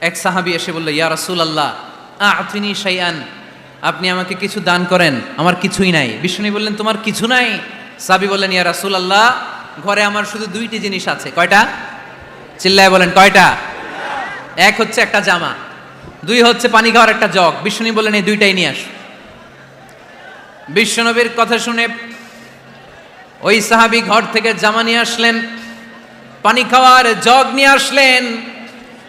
এক সাহাবি এসে বলল, ইয়া রাসুল আল্লাহ আতিনি শাইআন, আপনি আমাকে কিছু দান করেন, আমার কিছুই নাই। বিষ্ণু বললেন, তোমার কিছু নাই? সাবি বললেন, ইয়া রাসূল আল্লাহ ঘরে আমার শুধু দুইটি জিনিস আছে। কয়টা? চিল্লায় বলেন, কয়টা? এক হচ্ছে একটা জামা, দুই হচ্ছে পানি খাওয়ার একটা জগ। বিষ্ণু বললেন, এই দুইটাই নিয়ে আস। বিশ্বনবীর কথা শুনে ওই সাহাবি ঘর থেকে জামা নিয়ে আসলেন, পানি খাওয়ার জগ নিয়ে আসলেন।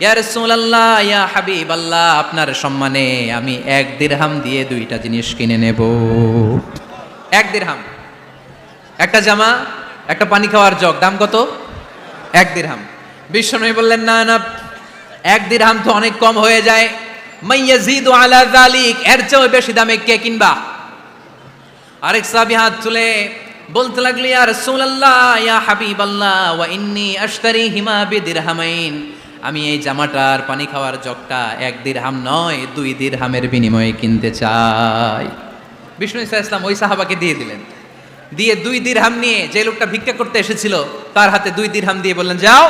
ইয়া রাসূলুল্লাহ, ইয়া হাবিবাল্লাহ, আপনার সম্মানে আমি এক দিরহাম দিয়ে দুইটা জিনিস কিনে নেব। এক দিরহাম। একটা জামা, একটা পানি খাওয়ার জগ, দাম কত? এক দিরহাম। বিশ্বনবী বললেন, না না, এক দিরহাম তো অনেক কম হয়ে যায়। মাইয়াজিদু আলা যালিক, এর চেয়েও বেশি দামে কে কিনবা? আরেক সাহাবী হাত তুলে বলতে লাগলি, ইয়া রাসূলুল্লাহ, ইয়া হাবিবাল্লাহ, ওয়া ইন্নী আশতারি হিমা বিদিরহামাইন। আমি এই জামাটার পানি খাওয়ার জগটা এক দিরহাম নয়, দুই দিরহামের বিনিময়ে কিনতে চাই। বিষ্ণু ইসা ইসলাম ওই সাহাবাকে দিয়ে দিলেন। দিয়ে দুই দিরহাম নিয়ে যে লোকটা ভিক্ষা করতে এসেছিল, তার হাতে দুই দিরহাম দিয়ে বললেন, যাও,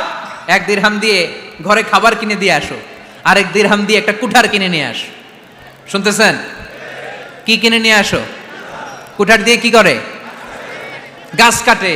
এক দিরহাম দিয়ে ঘরে খাবার কিনে দিয়ে আসো, আরেক দিরহাম দিয়ে একটা কুঠার কিনে নিয়ে আসো। শুনতেছেন? কি কিনে নিয়ে আসো? কুঠার দিয়ে কি করে? গাছ কাটে।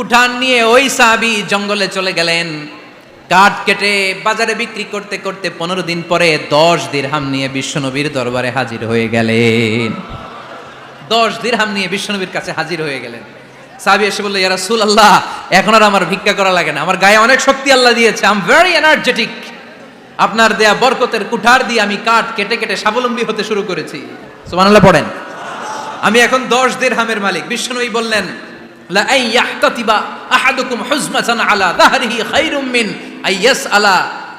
কুঠান নিয়ে ওই সাহাবি জঙ্গলে চলে গেলেন। কাঠ কেটে বাজারে বিক্রি করতে করতে পনেরো দিন পরে দশ দিরহাম নিয়ে বিশ্বনবীর দরবারে হাজির হয়ে গেলেন। দশ দিরহাম নিয়ে বিশ্বনবীর কাছে হাজির হয়ে গেলেন। সাহাবি এসে বলল ইয়ারা সুল আল্লাহ এখন আর আমার ভিক্ষা করা লাগে না। আমার গায়ে অনেক শক্তি আল্লাহ দিয়েছে। আম ভেরি এনার্জেটিক আপনার দেয়া বরকতের কুঠার দিয়ে আমি কাঠ কেটে কেটে স্বাবলম্বী হতে শুরু করেছি। সুবহানাল্লাহ, পড়েন। আমি এখন দশ দিরহামের মালিক। বিষ্ণুই বললেন আই ইয়াহতাতিবা আহাদুকুম হুজমাতান আলা দাহরিহি খায়রুম মিন আই ইয়াসআলা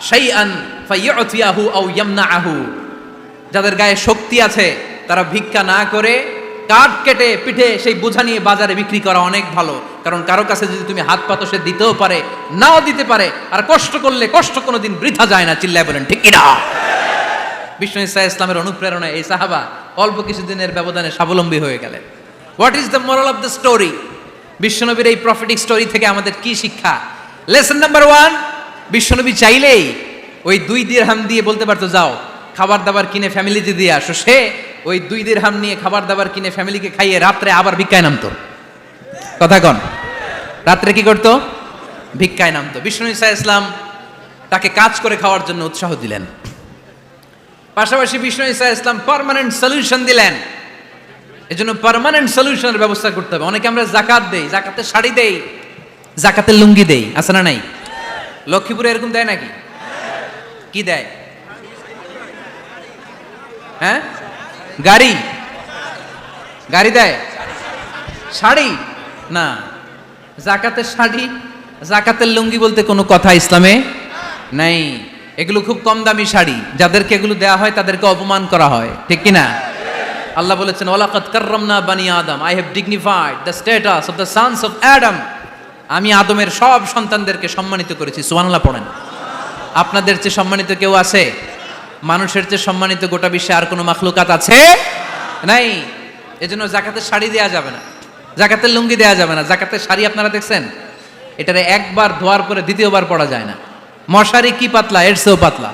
শাইআন ফায়ুতিয়াহু আও ইয়ামনাহু যাদের গায়ে শক্তি আছে, তারা ভিক্ষা না করে কাঠ কেটে পিঠে সেই বোঝা নিয়ে বাজারে বিক্রি করা অনেক ভালো। কারণ কারও কাছে যদি তুমি হাত পাতো, সে দিতেও পারে, নাও দিতে পারে। আর কষ্ট করলে কষ্ট কোনোদিন বৃথা যায় না, চিল্লায় বলেন, ঠিক কিনা? বিষ্ণু ইসা ইসলামের অনুপ্রেরণা এই সাহাবা অল্প কিছুদিনের ব্যবধানে স্বাবলম্বী হয়ে গেলেন। What is the moral of the story বিশ্বনবীর এই প্রফিটিক স্টোরি থেকে আমাদের কি শিক্ষা? লেসন নাম্বার ওয়ান বিশ্বনবী চাইলেই ওই দুই দিরহাম দিয়ে বলতে পারতো, যাও খাবার দাবার কিনে ফ্যামিলিতে দিয়ে আসো। সে ওই দুই দিরহাম নিয়ে খাবার দাবার কিনে ফ্যামিলিকে খাইয়ে রাত্রে আবার ভিক্ষায় নামতো। কথা কন। রাত্রে কি করতো? ভিক্ষায় নামতো। বিষ্ণু ইসা ইসলাম তাকে কাজ করে খাওয়ার জন্য উৎসাহ দিলেন। পাশাপাশি বিষ্ণু ইসা ইসলাম পারমানেন্ট সলিউশন দিলেন। এই জন্য পার্মানেন্ট সলিউশনের ব্যবস্থা করতে হবে। অনেকে আমরা জাকাত দেই, জাকাতের শাড়ি দেই, জাকাতের লুঙ্গি দেই, আছে না নাই? লক্ষ্মীপুরে এরকম দেয় নাকি? কি দেয়? হ্যাঁ? গাড়ি? গাড়ি দেয়? শাড়ি? না। জাকাতের শাড়ি, জাকাতের লুঙ্গি বলতে কোনো কথা ইসলামে নাই। এগুলো খুব কম দামি শাড়ি। যাদেরকে এগুলো দেওয়া হয় তাদেরকে অপমান করা হয়। ঠিক কি না আল্লাহ বলেছেন ওয়ালাকাত কাররামনা বানি আদম। I have dignified the status of the sons of Adam আমি আদমের সব সন্তানদেরকে সম্মানিত করেছি। সুবহানাল্লাহ পড়েন। আপনাদের চেয়ে সম্মানিত কেউ আছে? মানুষের চেয়ে সম্মানিত গোটা বিশ্বে আর কোনো মাখলুকাত আছে? নাই। এজন্য জাকাতের শাড়ি দেয়া যাবে না। জাকাতের লুঙ্গি দেয়া যাবে না। জাকাতের শাড়ি আপনারা দেখছেন? এটারে একবার ধোয়ার পরে দ্বিতীয়বার পরা যায় না। মশারি কি পাতলা? এর পাতলা।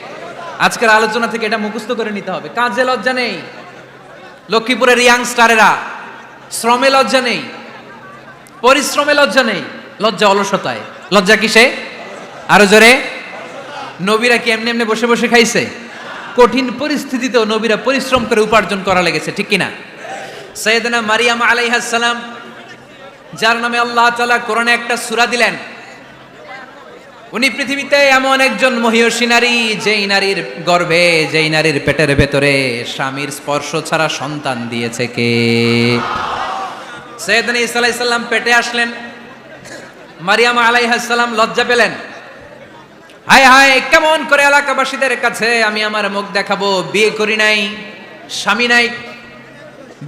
আজকের আলোচনা থেকে এটা মুখস্থ করে নিতে হবে। কাজে লজ্জা নেই। লক্ষ্মীপুরের ইয়াং স্টারেরা শ্রমে লজ্জা নেই। পরিশ্রমে লজ্জা নেই। লজ্জা অলসতায়। লজ্জা কিসে? আরও জোরে। নবীরা কি এমনি এমনি বসে বসে খাইছে? কঠিন পরিস্থিতিতেও নবীরা পরিশ্রম করে উপার্জন করা লেগেছে, ঠিক কিনা? সৈয়দনা মারিয়াম আলাইহাস সালাম, যার নামে আল্লাহ তাআলা কোরআনে একটা সূরা দিলেন। উনি পৃথিবীতে এমন একজন মহিয়সী নারী, যেই নারীর গর্ভে, যেই নারীর পেটের ভেতরে স্বামীর স্পর্শ ছাড়া সন্তান দিয়েছে কে? সৈয়দনা আলাইহিস পেটে আসলেন, মারিয়াম আলাইহাস সালাম লজ্জা পেলেন। হায় হায়, কেমন করে এলাকাবাসীদের কাছে আমি আমার মুখ দেখাবো? বিয়ে করি নাই, স্বামী নাই,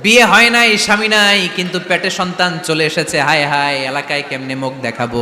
বিয়ে হয় নাই, স্বামী নাই, কিন্তু পেটে সন্তান চলে এসেছে। হায় হায়, এলাকায় কেমনে মুখ দেখাবো?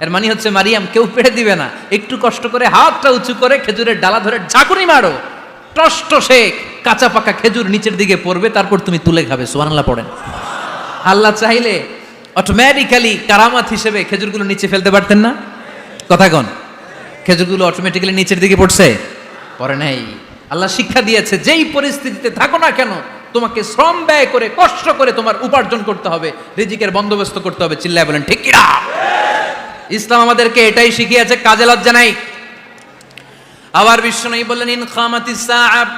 এর মানে হচ্ছে মারিয়াম, কেউ পেড়ে দিবে না। একটু কষ্ট করে হাতটা উঁচু করে খেজুরের ডালা ধরে ঝাঁকুনি মারো। টষ্ট সে কাঁচা পাকা খেজুর নিচের দিকে পড়বে, তারপর তুমি তুলে খাবে। সুবহানাল্লাহ পড়েন। আল্লাহ চাইলে অটোমেটিক্যালি কারামাত হিসেবে খেজুরগুলো নিচে ফেলতে পারতেন না? কথা কন। খেজুরগুলো অটোমেটিক্যালি নিচের দিকে পড়ছে? পরে নাই। আল্লাহ শিক্ষা দিয়েছে, যেই পরিস্থিতিতে থাকো না কেন, তোমাকে শ্রম ব্যয় করে, কষ্ট করে তোমার উপার্জন করতে হবে, রিজিকের বন্দোবস্ত করতে হবে। চিল্লায় বলেন, ঠিক কিনা? ইসলাম আমাদেরকে এটাই শিখিয়েছে, কাজে লজ্জা নাই। আবার বিশ্ব নাই বললেন, ইন খামাতিস সাআব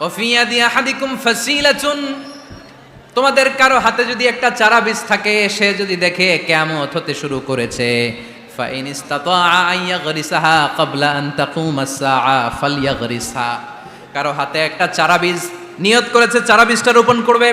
ওয়া ফি ইয়াদি আহাদিকুম ফাসিলাতুন। তোমাদের কারও হাতে যদি একটা চারা বীজ থাকে, সে যদি দেখে কেমত হতে শুরু করেছে। কারও হাতে একটা চারা বীজ, নিয়ত করেছে, চারা বীজটা রোপণ করবে।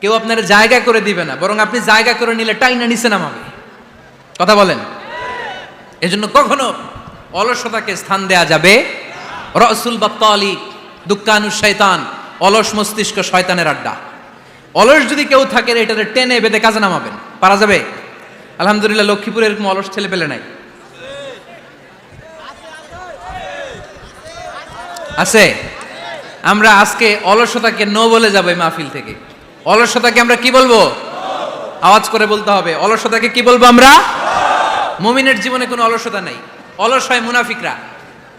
কেউ আপনার জায়গা করে দিবে না, বরং আপনি জায়গা করে নিলে টাইনা নিচে নামাবে কথা বলেন। এজন্য কখনো অলসতাকে স্থান দেয়া যাবে রসুল বাত্তালি দুঃখানু শয়তান, অলস মস্তিষ্ক শয়তানের আড্ডা। অলস যদি কেউ থাকে এটাতে টেনে বেঁধে কাজে নামাবেন। পারা যাবে? আলহামদুলিল্লাহ, লক্ষ্মীপুরে এরকম অলস ছেলে পেলে নাই। আছে? আমরা আজকে অলসতাকে নো বলে যাব মাহফিল থেকে। অলসতাকে আমরা কি বলব? আওয়াজ করে বলতে হবে। অলসতাকে কি বলব আমরা? মমিনের জীবনে কোনো অলসতা নাই। অলস হয় মুনাফিকরা।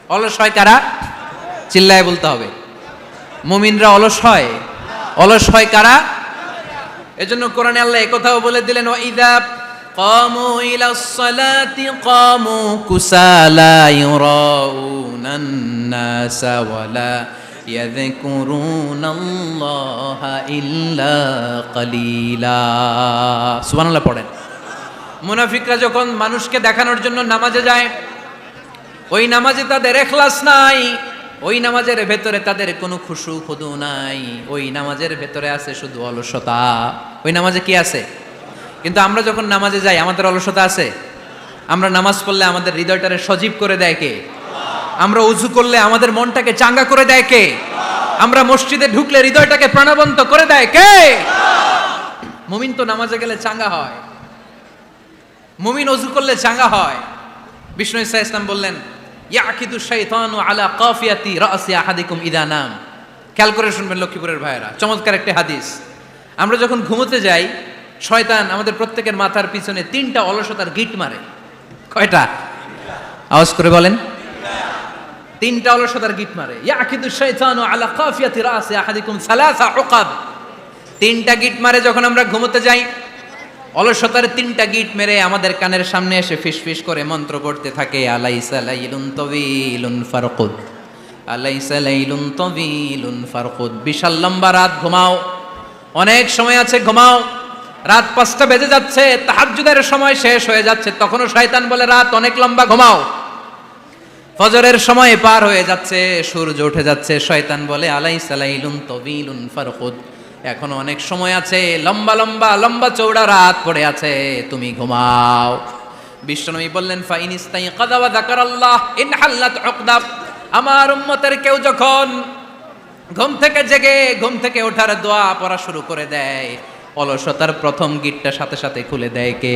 অলস হয় কারা? চিল্লায় বলতে হবে। মমিনরা অলস হয়। অলস হয় কারা? এজন্য কোরআনে আল্লাহ একথাও বলে দিলেন ইদা কামু ইলা সালাতি কামু কুসালা ইউরাউনান নাসা ওয়ালা يذكرون الله إلا قليلا সুবহান আল্লাহ পড়েন মুনাফিকরা যখন মানুষকে দেখানোর জন্য নামাজে যায় ওই নামাজে তাদের এখলাস নাই ওই নামাজের ভেতরে তাদের কোনো খুশু খুদু নাই ওই নামাজের ভেতরে আছে শুধু অলসতা ওই নামাজে কি আছে কিন্তু আমরা যখন নামাজে যাই আমাদের অলসতা আছে আমরা নামাজ পড়লে আমাদের হৃদয়টারে সজীব করে দেয় কে আমরা উজু করলে আমাদের মনটাকে চাঙ্গা করে দেয় কে? আমরা মসজিদে ঢুকলে হৃদয়টাকে প্রাণবন্ত করে দেয় কে? মুমিন তো নামাজে গেলে চাঙ্গা হয়। মুমিন অজু করলে চাঙ্গা হয়। বিষ্ণু ইসা ইসলাম বললেন, ইয়াকিদু শাইতানু আলা কাফিয়াতি রাসি আহাদিকুম ইদা নাম। খেয়াল করে শুনবেন লক্ষ্মীপুরের ভাইয়েরা, চমৎকার একটা হাদিস। আমরা যখন ঘুমোতে যাই, শয়তান আমাদের প্রত্যেকের মাথার পিছনে তিনটা অলসতার গিট মারে। কয়টা? আওয়াজ করে বলেন। তিনটা হলো অলসতার গিট মারে। ইয়াকিদু শাইতানু আলা কাফিয়াতি রাসি আহাদিকুম সালাসা উকাব। তিনটা গিট মারে যখন আমরা ঘুমোতে যাই, অলসতার তিনটা গিট মেরে আমাদের কানের সামনে এসে ফিসফিস করে মন্ত্র পড়তে থাকে, আলাইসা লাইলুন তবিলুন ফারকুদ। আলাইসা লাইলুন ফারকুদ। বিশাল লম্বা রাত, ঘুমাও। অনেক সময় আছে, ঘুমাও। রাত পাঁচটা বেজে যাচ্ছে, তাহাজ্জুদের সময় শেষ হয়ে যাচ্ছে। তখনও শয়তান বলে, রাত অনেক লম্বা, ঘুমাও। ফজরের সময় পার হয়ে যাচ্ছে, সূর্য উঠে যাচ্ছে, শয়তান বলে আলাই সালাইলুন তবিলুন ফারকুদ। এখনও অনেক সময় আছে, লম্বা লম্বা লম্বা চৌড়া রাত পড়ে আছে, তুমি ঘুমাও। বিশ্বনবী বললেন ফাইন ইস্তাই কাদাওয়া যাকারাল্লাহ ইন হাল্লাত উকদাব আমার উম্মতের কেউ যখন ঘুম থেকে জেগে, ঘুম থেকে ওঠার দোয়া পড়া শুরু করে দেয়, অলসতার প্রথম গিটটা সাথে সাথে খুলে দেয় কে?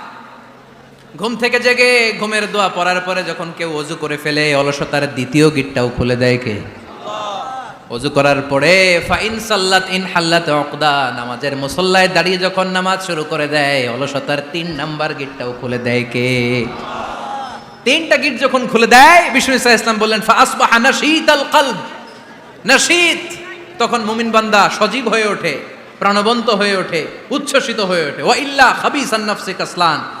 ঘুম থেকে জেগে ঘুমের দোয়া পড়ার পরে যখন কেউ অজু করে ফেলে, অলসতার দ্বিতীয় গিটটাও খুলে দেয় কে? অজু করার পরে, ফাইন সাল্লাত ইন হাল্লাত অকদা, নামাজের মুসল্লায় দাঁড়িয়ে যখন নামাজ শুরু করে দেয়, অলসতার তিন নাম্বার গিটটাও খুলে দেয় কে? তিনটা গিট যখন খুলে দেয়, বিষ্ণু ইসা ইসলাম বললেন ফাসবাহা নাশীত আল কলব। নাশীত! তখন মুমিন বান্দা সজীব হয়ে ওঠে, প্রাণবন্ত হয়ে ওঠে, উচ্ছ্বসিত হয়ে ওঠে। ওয়া ইল্লা খাবিসান নাফসি কাসলান।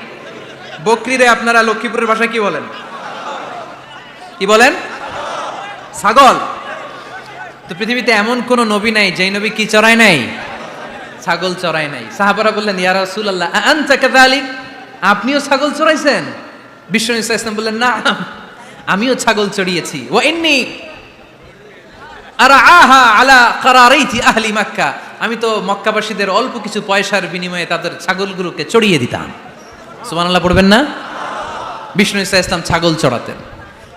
বকরিরে আপনারা লক্ষ্মীপুরের ভাষায় কি বলেন? কি বলেন? ছাগল। তো পৃথিবীতে এমন কোন নবী নাই, যেই নবী কি চড়ায় নাই? ছাগল চড়ায় নাই। সাহাবারা বললেন, ইয়া কাযালিক? আপনিও ছাগল চড়াইছেন? ইসা ইসলাম বললেন না আমিও ছাগল চড়িয়েছি। ও এমনি আর আহা আলা কারারাইতি আহলি মক্কা? আমি তো মক্কাবাসীদের অল্প কিছু পয়সার বিনিময়ে তাদের ছাগলগুলোকে চড়িয়ে দিতাম। সুবহানাল্লাহ, পড়বেন না? বিষ্ণু ইসা ইসলাম ছাগল চড়াতেন।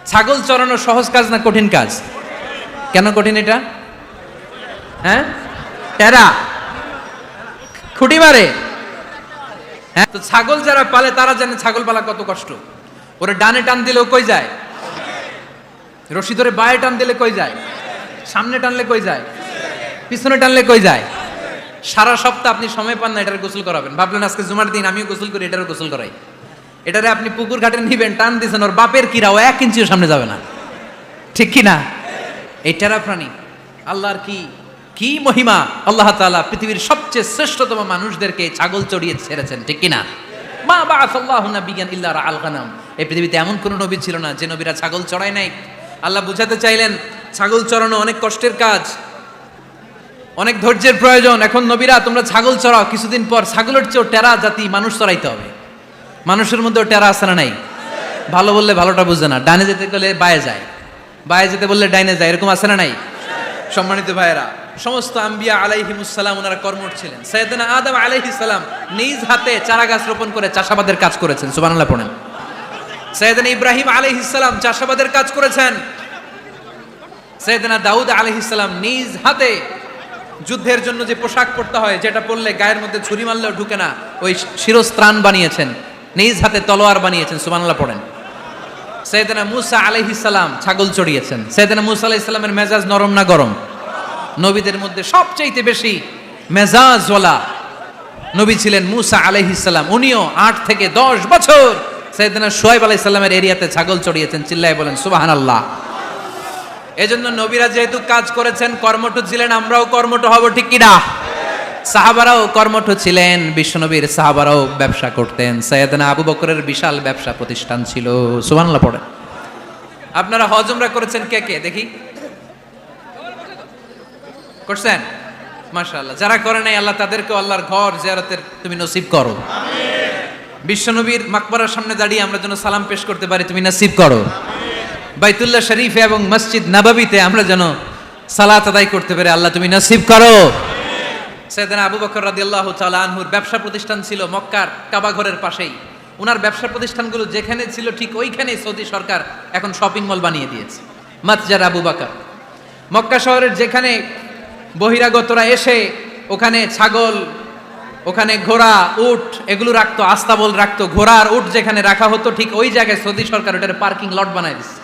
ছাগল চড়ানো সহজ কাজ না কঠিন কাজ? কেন কঠিন এটা? হ্যাঁ? টেরা। খুঁটি মারে। হ্যাঁ? তো ছাগল যারা পালে, তারা জানে ছাগল পালা কত কষ্ট। ওরে ডানে টান দিলেও কই যায়? রশি ধরে বায়ে টান দিলে কই যায়? সামনে টানলে কই যায়? পিছনে টানলে কই যায়? সারা সপ্তাহ আপনি সময় পান না, এটার গোসল করাবেন। ভাবলেন আজকে জুমার দিন, আমিও গোসল করি, এটারও গোসল করাই। এটারে আপনি পুকুর ঘাটে নিবেন, টান দিয়েছেন ওর বাপের কিরাও এক ইঞ্চিও সামনে যাবে না। ঠিক কি না? এই টেরা প্রাণী, আল্লাহর কি কি মহিমা? আল্লাহ তাআলা পৃথিবীর সবচেয়ে শ্রেষ্ঠতম মানুষদেরকে ছাগল চড়িয়ে ছেড়েছেন, ঠিক কি না? মা বা আল্লাহ বিজ্ঞান ইল্লা আলগানাম এই পৃথিবীতে এমন কোনো নবী ছিল না যে নবীরা ছাগল চড়ায় নাই। আল্লাহ বুঝাতে চাইলেন, ছাগল চড়ানো অনেক কষ্টের কাজ। অনেক ধৈর্যের প্রয়োজন। এখন নবীরা, তোমরা ছাগল চড়াও, কিছুদিন পর ছাগলের চেয়েও টেরা জাতি মানুষ চড়াইতে হবে। মানুষের মধ্যেও টেরা আছে না নাই? ভালো বললে ভালোটা বুঝে না। ডানে যেতে গেলে বায়ে যায়। বায়ে যেতে বললে ডাইনে যায়। এরকম আছে না নাই? সম্মানিত ভাইয়েরা, সমস্ত আম্বিয়া আলাইহিমুসালাম ওনারা কর্মঠ ছিলেন। সৈয়দনা আদম আলাইহিস সালাম নিজ হাতে চারা গাছ রোপণ করে চাষাবাদের কাজ করেছেন। সুবহানাল্লাহ পড়েন। সৈয়দনা ইব্রাহিম আলাইহিস সালাম চাষাবাদের কাজ করেছেন। সৈয়দনা দাউদ আলাইহিস সালাম নিজ হাতে যুদ্ধের জন্য যে পোশাক পরতে হয়, যেটা পরলে গায়ের মধ্যে ছুরি মারলেও ঢুকে না, ওই শিরস্ত্রাণ বানিয়েছেন, নিজ হাতে তলোয়ার বানিয়েছেন, সুবহানাল্লাহ পড়েন। সৈয়দনা মুসা আলাইহিস সালাম ছাগল চড়িয়েছেন। সৈয়দনা মুসা আলাইহিস সালামের মেজাজ নরম না গরম? নবীদের মধ্যে সবচাইতে বেশি মেজাজওয়ালা নবী ছিলেন মুসা আলাইহিস সালাম। উনিও আট থেকে দশ বছর সৈয়দনা আলাইহিস সালামের এরিয়াতে ছাগল চড়িয়েছেন, চিল্লায় বলেন, সুবহানাল্লাহ। এজন্য নবীরা যেহেতু কাজ করেছেন কর্মঠ ছিলেন আমরাও কর্মঠ হব ঠিক কিনা? সাহাবারাও কর্মঠ ছিলেন বিশ্বনবীর সাহাবারাও ব্যবসা করতেন। সৈয়দনা আবু বকরের বিশাল ব্যবসা প্রতিষ্ঠান ছিল। সুবহানাল্লাহ পড়ে আপনারা হজমরা করেছেন কে কে? দেখি। করছেন? মাশাআল্লাহ। যারা করে নাই আল্লাহ তাদেরকে আল্লাহর ঘর জিয়ারতের তুমি নসিব করো। বিশ্বনবীর মাকবরার সামনে দাঁড়িয়ে আমরা যেন সালাম পেশ করতে পারি তুমি নসিব করো। বাইতুল্লাহ শরীফে এবং মসজিদ নাবাবিতে আমরা যেন সালাত আদায় করতে পারি আল্লাহ তুমি নসিব করো। সেদিন আবু বকর রাদিয়াল্লাহু তাআলা আনহুর ব্যবসা প্রতিষ্ঠান ছিল মক্কার কাবাঘরের পাশেই। ওনার ব্যবসা প্রতিষ্ঠানগুলো যেখানে ছিল ঠিক ওইখানে সৌদি সরকার এখন শপিং মল বানিয়ে দিয়েছে। মাতজার আবু বাকর। মক্কা শহরের যেখানে বহিরাগতরা এসে ওখানে ছাগল, ওখানে ঘোড়া, উট এগুলো রাখতো, আস্তাবল রাখতো, ঘোড়া আর উট যেখানে রাখা হতো ঠিক ওই জায়গায় সৌদি সরকার ওটার পার্কিং লট বানায় দিচ্ছে।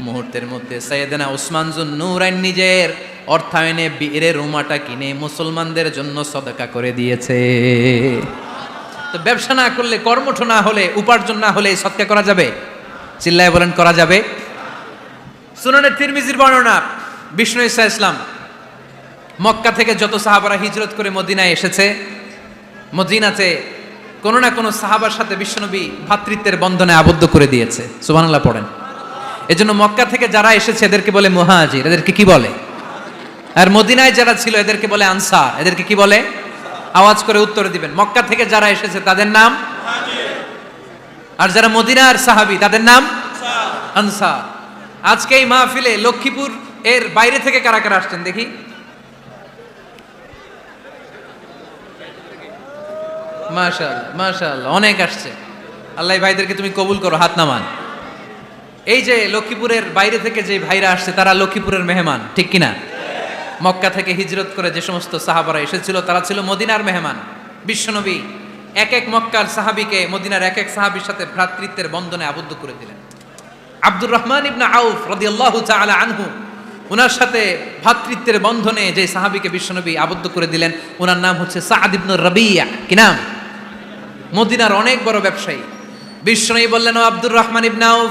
মুহূর্তের মধ্যে সৈয়দনা উসমান জুন্নুরাইন নিজের অর্থায়নে বীরে রুমাটা কিনে মুসলমানদের জন্য সদকা করে দিয়েছে। তো ব্যবসা না করলে, কর্মঠ না হলে, উপার্জন না হলে সৎকা করা যাবে? চিল্লায় বলেন, করা যাবে? সুনানের তিরমিজির বর্ণনা, বিষ্ণু ইসা ইসলাম। মক্কা থেকে যত সাহাবারা হিজরত করে মদিনায় এসেছে, মদিনাতে কোনো না কোনো সাহাবার সাথে বিশ্বনবী ভ্রাতৃত্বের বন্ধনে আবদ্ধ করে দিয়েছে। সুবহানাল্লাহ পড়েন। এজন্য মক্কা থেকে যারা এসেছে, এদেরকে বলে মুহাজির, এদেরকে কি বলে? আর মদিনায় যারা ছিল, এদেরকে বলে আনসার, এদেরকে কি বলে? আওয়াজ করে উত্তর দিবেন। মক্কা থেকে যারা এসেছে, তাদের নাম? আর যারা মদিনার সাহাবি, তাদের নাম? আনসার। আজকে এই মাহফিলে লক্ষ্মীপুর এর বাইরে থেকে কারা কারা আসছেন দেখি? মাশাআল্লাহ মাশাআল্লাহ, অনেক আসছে। আল্লাহ ভাইদেরকে তুমি কবুল করো, হাত নামান। এই যে লক্ষ্মীপুরের বাইরে থেকে যে ভাইরা আসছে, তারা লক্ষ্মীপুরের মেহমান, ঠিক কিনা? মক্কা থেকে হিজরত করে যে সমস্ত সাহাবারা এসেছিল, তারা ছিল মদিনার মেহমান। বিশ্বনবী এক এক মক্কার সাহাবিকে মদিনার এক এক সাহাবির সাথে ভ্রাতৃত্বের বন্ধনে আবদ্ধ করে দিলেন। আব্দুর রহমান ইবনা আউফ রাদিয়াল্লাহু তাআলা আনহু ওনার সাথে ভ্রাতৃত্বের বন্ধনে যে সাহাবিকে বিশ্বনবী আবদ্ধ করে দিলেন ওনার নাম হচ্ছে সাদ ইবনু রবিয়া। কি নাম? মদিনার অনেক বড় ব্যবসায়ী। বিশ্বনবী বললেন আব্দুর রহমান ইবনা আউফ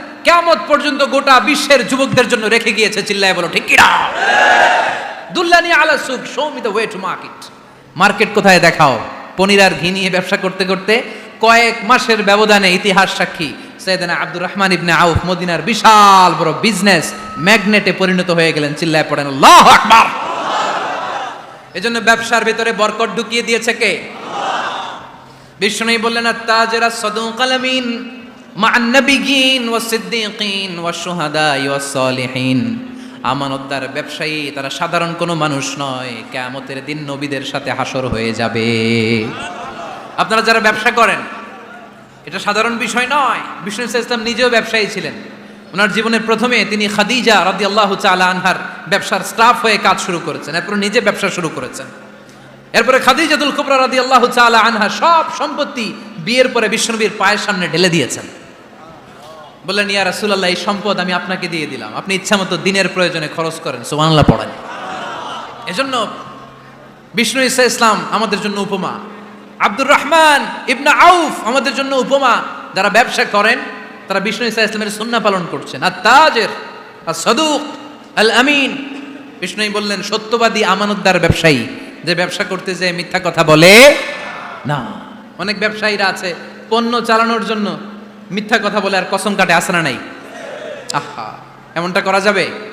কেমত পর্যন্ত গোটা বিশ্বের যুবকদের জন্য রেখে গিয়েছে, চিল্লায় বলো, ঠিক কিনা? দুল্লানি আলা সুক show me the way to market market কোথায় দেখাও? পনির আর ঘি নিয়ে ব্যবসা করতে করতে কয়েক মাসের ব্যবধানে ইতিহাস সাক্ষী, সৈয়দনা আব্দুর রহমান ইবনে আউফ, মদিনার বিশাল বড় বিজনেস ম্যাগনেটে পরিণত হয়ে গেলেন, চিল্লায় পড়েন, আল্লাহু আকবার! এজন্য ব্যবসার ভিতরে বরকত ঢুকিয়ে দিয়েছে কে? বিষ্ণু বললেন তাজেরা সদুক আলামিন সিদ্দিকিন ওয়া শুহাদা ওয়া সালিহিন। আমানতদার ব্যবসায়ী, তারা সাধারণ কোনো মানুষ নয়। কিয়ামতের দিন নবীদের সাথে হাসর হয়ে যাবে। আপনারা যারা ব্যবসা করেন, এটা সাধারণ বিষয় নয়। বিষ্ণু ইসলাম নিজেও ব্যবসায়ী ছিলেন। ওনার জীবনের প্রথমে তিনি খাদিজা রাদিয়াল্লাহু তাআলা আনহার ব্যবসার স্টাফ হয়ে কাজ শুরু করেছেন। এরপর নিজে ব্যবসা শুরু করেছেন। এরপরে খাদিজাতুল কুবরা আল্লাহ তাআলা আনহা সব সম্পত্তি বিয়ের পরে বিষ্ণুবীর পায়ের সামনে ঢেলে দিয়েছেন। বললেন, ইয়া রাসূলুল্লাহ, এই সম্পদ আমি আপনাকে দিয়ে দিলাম। আপনি ইচ্ছামতো দিনের প্রয়োজনে খরচ করেন। সুবহানাল্লাহ, পড়েন। এজন্য বিষ্ণু ইসা ইসলাম আমাদের জন্য উপমা। আব্দুর রহমান ইবনা আউফ আমাদের জন্য উপমা। যারা ব্যবসা করেন, তারা বিষ্ণু ইসা ইসলামের সুন্না পালন করছেন। আর তাজের আর সদুক আল আমিন বিষ্ণু বললেন, সত্যবাদী আমানতদার ব্যবসায়ী যে ব্যবসা করতে যে মিথ্যা কথা বলে? না। অনেক ব্যবসায়ীরা আছে, পণ্য চালানোর জন্য মিথ্যা কথা বলে আর কসম কাটে আসে না নাই? আহা, এমনটা করা যাবে?